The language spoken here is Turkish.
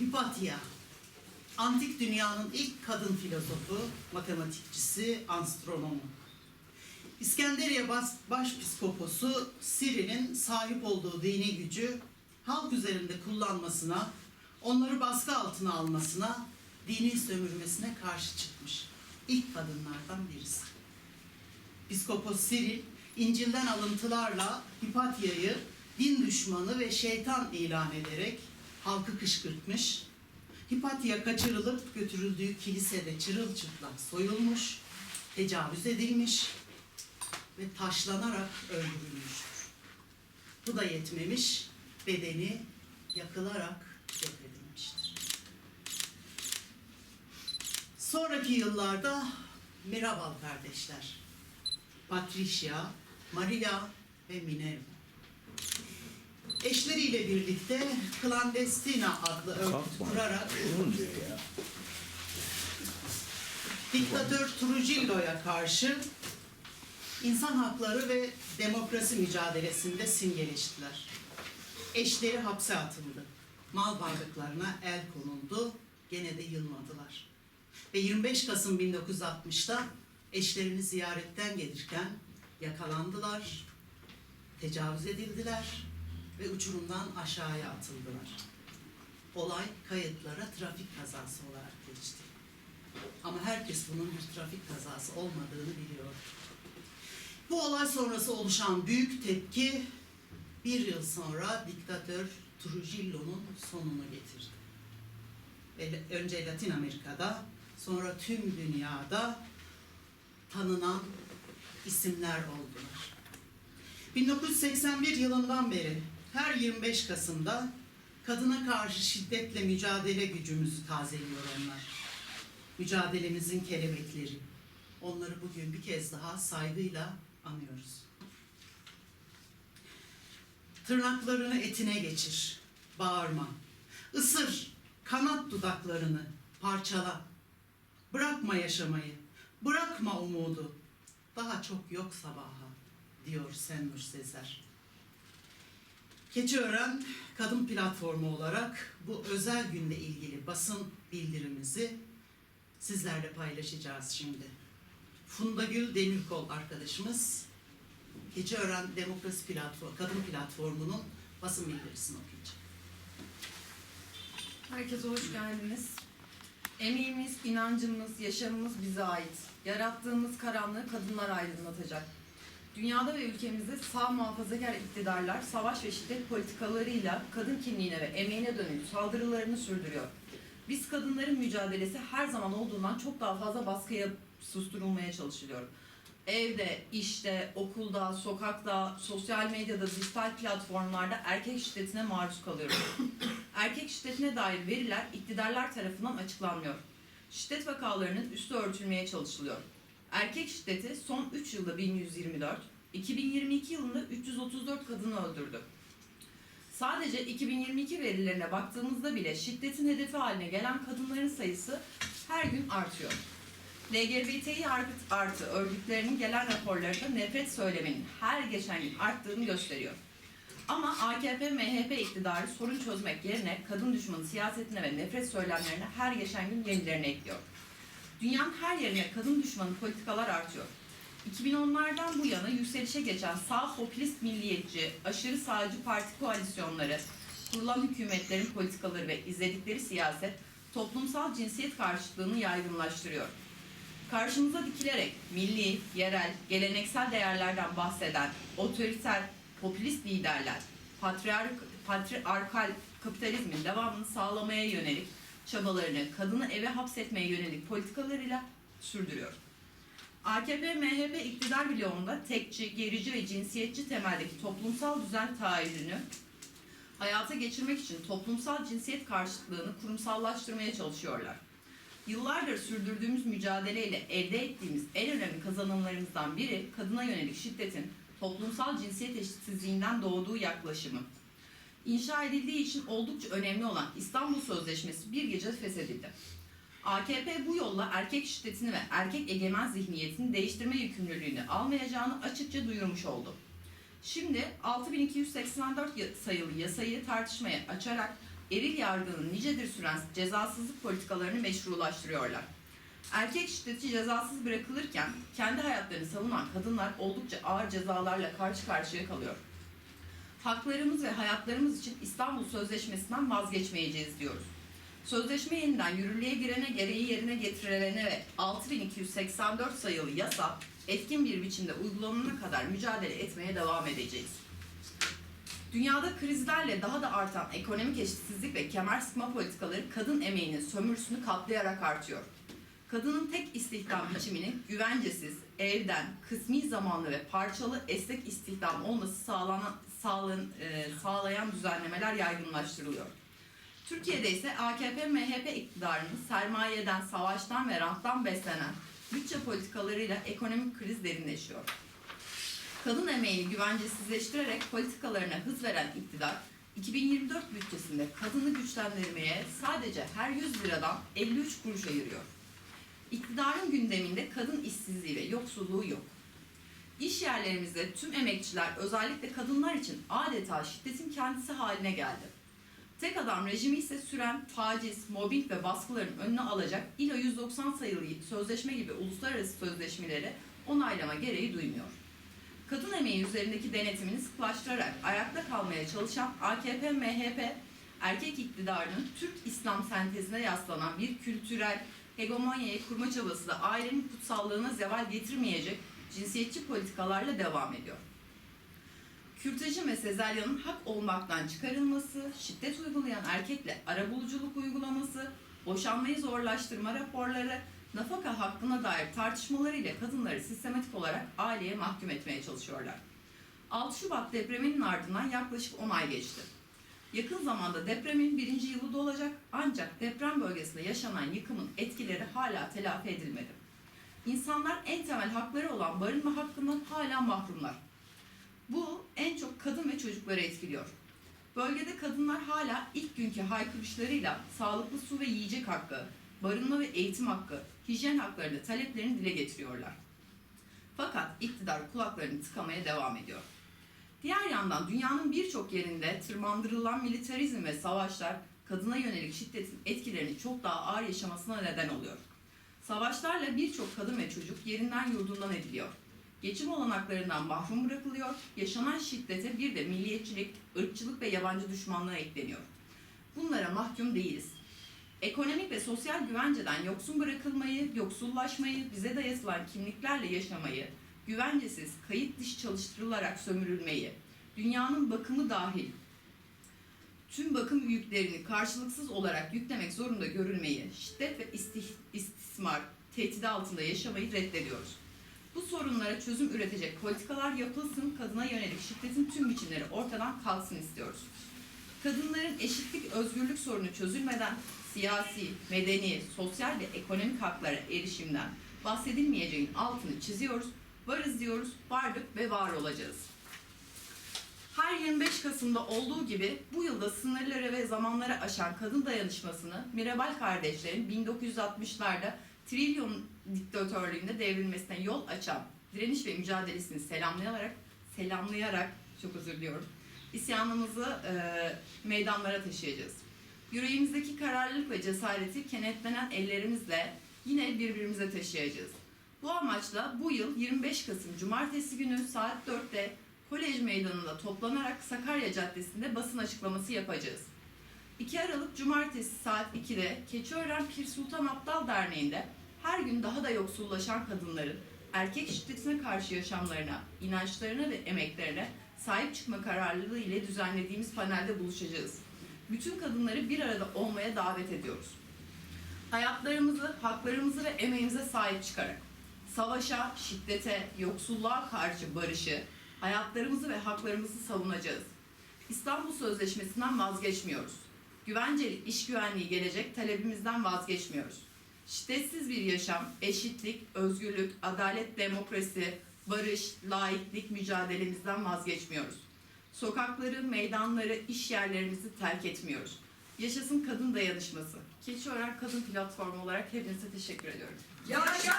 Hipatya, antik dünyanın ilk kadın filozofu, matematikçisi, astronomu. İskenderiye bas, başpiskoposu Siri'nin sahip olduğu dini gücü halk üzerinde kullanmasına, onları baskı altına almasına, dini sömürmesine karşı çıkmış. İlk kadınlardan birisi. Piskopos Siril, İncil'den alıntılarla Hipatya'yı din düşmanı ve şeytan ilan ederek halkı kışkırtmış. Hipatya kaçırılıp götürüldüğü kilisede çırılçıplak soyulmuş, tecavüz edilmiş ve taşlanarak öldürülmüştür. Bu da yetmemiş, bedeni yakılarak yok edilmiştir. Sonraki yıllarda Mirabal kardeşler, Patricia, Maria ve Minerva. Eşleriyle birlikte Clandestina adlı örgüt kurarak diktatör Trujillo'ya karşı insan hakları ve demokrasi mücadelesinde simgeleştiler. Eşleri hapse atıldı. Mal varlıklarına el konuldu. Gene de yılmadılar. Ve 25 Kasım 1960'da eşlerini ziyaretten gelirken yakalandılar, tecavüz edildiler ve uçurumdan aşağıya atıldılar. Olay kayıtlara trafik kazası olarak geçti. Ama herkes bunun bir trafik kazası olmadığını biliyor. Bu olay sonrası oluşan büyük tepki bir yıl sonra diktatör Trujillo'nun sonunu getirdi. Önce Latin Amerika'da sonra tüm dünyada tanınan isimler oldular. 1981 yılından beri her 25 Kasım'da kadına karşı şiddetle mücadele gücümüzü tazeliyor onlar mücadelemizin kelebekleri. Onları bugün bir kez daha saygıyla anıyoruz. Tırnaklarını etine geçir, bağırma. Isır, kanat dudaklarını, parçala. Bırakma yaşamayı, bırakma umudu. Daha çok yok sabaha, diyor Senur Sezer. Keçiören Kadın Platformu olarak bu özel günle ilgili basın bildirimizi sizlerle paylaşacağız şimdi. Funda Gül Demirkol arkadaşımız Keçiören Demokrasi Platformu, Kadın Platformu'nun basın bildirisini okuyacak. Herkese hoş geldiniz. Emeğimiz, inancımız, yaşamımız bize ait. Yarattığımız karanlığı kadınlar aydınlatacak. Dünyada ve ülkemizde sağ muhafazakar iktidarlar savaş ve şiddet politikalarıyla kadın kimliğine ve emeğine dönük saldırılarını sürdürüyor. Biz kadınların mücadelesi her zaman olduğundan çok daha fazla baskıya susturulmaya çalışılıyor. Evde, işte, okulda, sokakta, sosyal medyada, dijital platformlarda erkek şiddetine maruz kalıyoruz. erkek şiddetine dair veriler iktidarlar tarafından açıklanmıyor. Şiddet vakalarının üstü örtülmeye çalışılıyor. Erkek şiddeti son 3 yılda 1124, 2022 yılında 334 kadını öldürdü. Sadece 2022 verilerine baktığımızda bile şiddetin hedefi haline gelen kadınların sayısı her gün artıyor. LGBTİ artı, örgütlerinin gelen raporları da nefret söyleminin her geçen gün arttığını gösteriyor. Ama AKP, MHP iktidarı sorun çözmek yerine kadın düşmanı siyasetine ve nefret söylemlerine her geçen gün yenilerini ekliyor. Dünyanın her yerine kadın düşmanı politikalar artıyor. 2010'lardan bu yana yükselişe geçen sağ popülist milliyetçi, aşırı sağcı parti koalisyonları, kurulan hükümetlerin politikaları ve izledikleri siyaset toplumsal cinsiyet karşıtlığını yaygınlaştırıyor. Karşımıza dikilerek milli, yerel, geleneksel değerlerden bahseden otoriter, popülist liderler, patriark, patriarkal kapitalizmin devamını sağlamaya yönelik çabalarını kadını eve hapsetmeye yönelik politikalarıyla sürdürüyor. AKP, MHP iktidar bloğunda tekçi, gerici ve cinsiyetçi temeldeki toplumsal düzen tahayyülünü hayata geçirmek için toplumsal cinsiyet karşıtlığını kurumsallaştırmaya çalışıyorlar. Yıllardır sürdürdüğümüz mücadeleyle elde ettiğimiz en önemli kazanımlarımızdan biri kadına yönelik şiddetin toplumsal cinsiyet eşitsizliğinden doğduğu yaklaşımı. İnşa edildiği için oldukça önemli olan İstanbul Sözleşmesi bir gece feshedildi. AKP bu yolla erkek şiddetini ve erkek egemen zihniyetini değiştirme yükümlülüğünü almayacağını açıkça duyurmuş oldu. Şimdi 6284 ya- sayılı yasayı tartışmaya açarak eril yargının nicedir süren cezasızlık politikalarını meşrulaştırıyorlar. Erkek şiddeti cezasız bırakılırken kendi hayatlarını savunan kadınlar oldukça ağır cezalarla karşı karşıya kalıyor. Haklarımız ve hayatlarımız için İstanbul Sözleşmesi'nden vazgeçmeyeceğiz diyoruz. Sözleşme yeniden yürürlüğe girene gereği yerine getirilene ve 6284 sayılı yasa etkin bir biçimde uygulanana kadar mücadele etmeye devam edeceğiz. Dünyada krizlerle daha da artan ekonomik eşitsizlik ve kemer sıkma politikaları kadın emeğinin sömürüsünü katlayarak artıyor. Kadının tek istihdam biçiminin güvencesiz, evden, kısmi zamanlı ve parçalı esnek istihdam olması sağlanan, sağlan, e, sağlayan düzenlemeler yaygınlaştırılıyor. Türkiye'de ise AKP-MHP iktidarının sermayeden, savaştan ve ranttan beslenen bütçe politikalarıyla ekonomik kriz derinleşiyor. Kadın emeğini güvencesizleştirerek politikalarına hız veren iktidar, 2024 bütçesinde kadını güçlendirmeye sadece her 100 liradan 53 kuruş ayırıyor. İktidarın gündeminde kadın işsizliği ve yoksulluğu yok. İş yerlerimizde tüm emekçiler özellikle kadınlar için adeta şiddetin kendisi haline geldi. Tek adam rejimi ise süren taciz, mobbing ve baskıların önüne alacak ILO 190 sayılı sözleşme gibi uluslararası sözleşmeleri onaylama gereği duymuyor. Kadın emeği üzerindeki denetimini sıklaştırarak ayakta kalmaya çalışan AKP-MHP erkek iktidarının Türk İslam sentezine yaslanan bir kültürel hegemonyayı kurma çabası da ailenin kutsallığına zeval getirmeyecek cinsiyetçi politikalarla devam ediyor. Kürtajın ve sezaryanın hak olmaktan çıkarılması, şiddet uygulayan erkekle arabuluculuk uygulaması, boşanmayı zorlaştırma raporları, nafaka hakkına dair tartışmalarıyla kadınları sistematik olarak aileye mahkum etmeye çalışıyorlar. 6 Şubat depreminin ardından yaklaşık 10 ay geçti. Yakın zamanda depremin birinci yılı dolacak ancak deprem bölgesinde yaşanan yıkımın etkileri hala telafi edilmedi. İnsanlar en temel hakları olan barınma hakkından hala mahrumlar. Bu en çok kadın ve çocukları etkiliyor. Bölgede kadınlar hala ilk günkü haykırışlarıyla sağlıklı su ve yiyecek hakkı, barınma ve eğitim hakkı, hijyen haklarını taleplerini dile getiriyorlar. Fakat iktidar kulaklarını tıkamaya devam ediyor. Diğer yandan dünyanın birçok yerinde tırmandırılan militarizm ve savaşlar kadına yönelik şiddetin etkilerini çok daha ağır yaşamasına neden oluyor. Savaşlarla birçok kadın ve çocuk yerinden yurdundan ediliyor. Geçim olanaklarından mahrum bırakılıyor, yaşanan şiddete bir de milliyetçilik, ırkçılık ve yabancı düşmanlığı ekleniyor. Bunlara mahkum değiliz. Ekonomik ve sosyal güvenceden yoksun bırakılmayı, yoksullaşmayı, bize dayatılan kimliklerle yaşamayı, güvencesiz, kayıt dışı çalıştırılarak sömürülmeyi, dünyanın bakımı dahil tüm bakım yüklerini karşılıksız olarak yüklemek zorunda görülmeyi, şiddet ve istismar, tehdidi altında yaşamayı reddediyoruz. Bu sorunlara çözüm üretecek politikalar yapılsın, kadına yönelik şiddetin tüm biçimleri ortadan kalksın istiyoruz. Kadınların eşitlik, özgürlük sorunu çözülmeden siyasi, medeni, sosyal ve ekonomik haklara erişimden bahsedilmeyeceğin altını çiziyoruz. Varız diyoruz, vardık ve var olacağız. Her 25 Kasım'da olduğu gibi bu yılda sınırları ve zamanları aşan kadın dayanışmasını Mirabal kardeşlerin 1960'larda Trilyon diktatörlüğünde devrilmesine yol açan direniş ve mücadelesini selamlayarak selamlayarak çok özür diliyorum. İsyanımızı e, meydanlara taşıyacağız. Yüreğimizdeki kararlılık ve cesareti kenetlenen ellerimizle yine birbirimize taşıyacağız. Bu amaçla bu yıl 25 Kasım Cumartesi günü saat 4'te Kolej Meydanı'nda toplanarak Sakarya Caddesi'nde basın açıklaması yapacağız. 2 Aralık Cumartesi saat 2'de Keçiören Pir Sultan Abdal Derneği'nde her gün daha da yoksullaşan kadınların erkek şiddetine karşı yaşamlarına, inançlarına ve emeklerine sahip çıkma kararlılığı ile düzenlediğimiz panelde buluşacağız. Bütün kadınları bir arada olmaya davet ediyoruz. Hayatlarımızı, haklarımızı ve emeğimize sahip çıkarak savaşa, şiddete, yoksulluğa karşı barışı, hayatlarımızı ve haklarımızı savunacağız. İstanbul Sözleşmesi'nden vazgeçmiyoruz. Güvenceli iş güvenliği gelecek talebimizden vazgeçmiyoruz. Şiddetsiz bir yaşam, eşitlik, özgürlük, adalet, demokrasi, barış, laiklik mücadelemizden vazgeçmiyoruz. Sokakları, meydanları, iş yerlerimizi terk etmiyoruz. Yaşasın kadın dayanışması. Keçiören Kadın Platformu olarak hepinize teşekkür ediyorum. Yaşa